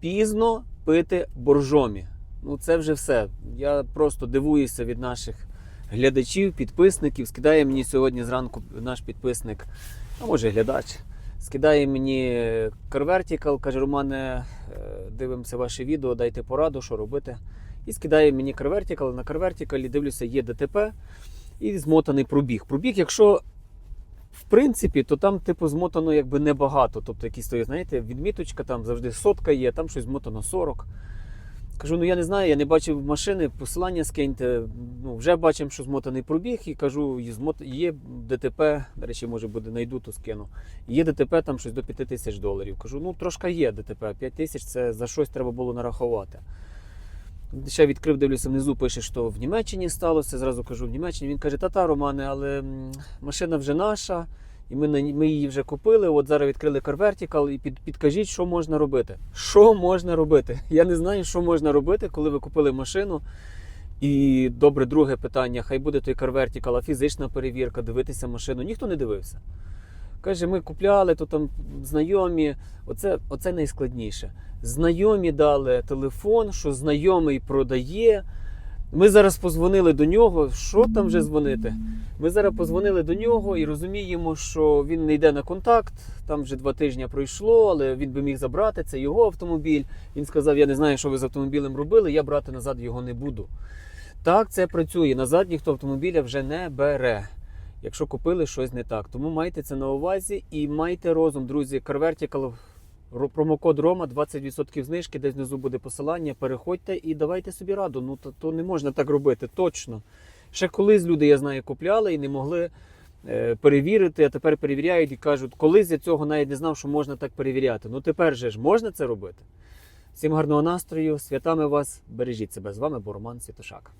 пізно пити боржомі. Ну, це вже все. Я просто дивуюся від наших глядачів, підписників. Скидає мені сьогодні зранку наш підписник, а може глядач. Скидає мені CarVertical, каже, Романе, е, дивимося ваше відео, дайте пораду, що робити. І скидає мені CarVertical. На CarVertical дивлюся, є ДТП і змотаний пробіг. Пробіг, якщо в принципі, то там, типу, змотано якби небагато. Тобто, якісь стоїть, знаєте, відміточка, там завжди сотка є, там щось змотано 40. Кажу, ну я не знаю, я не бачив машини, посилання скиньте. Ну, вже бачимо, що змотаний пробіг, і кажу, є ДТП, до речі, може буде, знайду, то скину. Є ДТП там щось до 5 тисяч доларів. Кажу, ну трошки є ДТП, 5 тисяч це за щось треба було нарахувати. Ще відкрив, дивлюся, внизу пише, що в Німеччині сталося. Зразу кажу, в Німеччині. Він каже, та-та, Романе, але машина вже наша, і ми, ми її вже купили. От зараз відкрили CarVertical і під, підкажіть, що можна робити. Що можна робити? Я не знаю, що можна робити, коли ви купили машину. І добре, друге питання: хай буде той CarVertical, а фізична перевірка, дивитися машину. Ніхто не дивився. Каже, ми купляли, то там знайомі. Оце, оце найскладніше. Знайомі дали телефон, що знайомий продає. Ми зараз позвонили до нього. Що там вже дзвонити? Ми зараз позвонили до нього і розуміємо, що він не йде на контакт. Там вже два тижні пройшло, але він би міг забрати. Це його автомобіль. Він сказав: Я не знаю, що ви з автомобілем робили, я брати назад його не буду. Так, це працює. Назад ніхто автомобіля вже не бере. Якщо купили щось не так. Тому майте це на увазі і майте розум, друзі. CarVertical, промокод Рома, 20% знижки, десь внизу буде посилання. Переходьте і давайте собі раду. Ну то, то не можна так робити, точно. Ще колись люди, я знаю, купляли і не могли е, перевірити, а тепер перевіряють і кажуть, колись я цього навіть не знав, що можна так перевіряти. Ну тепер же ж можна це робити. Всім гарного настрою, святами вас, бережіть себе. З вами був Роман Святошак.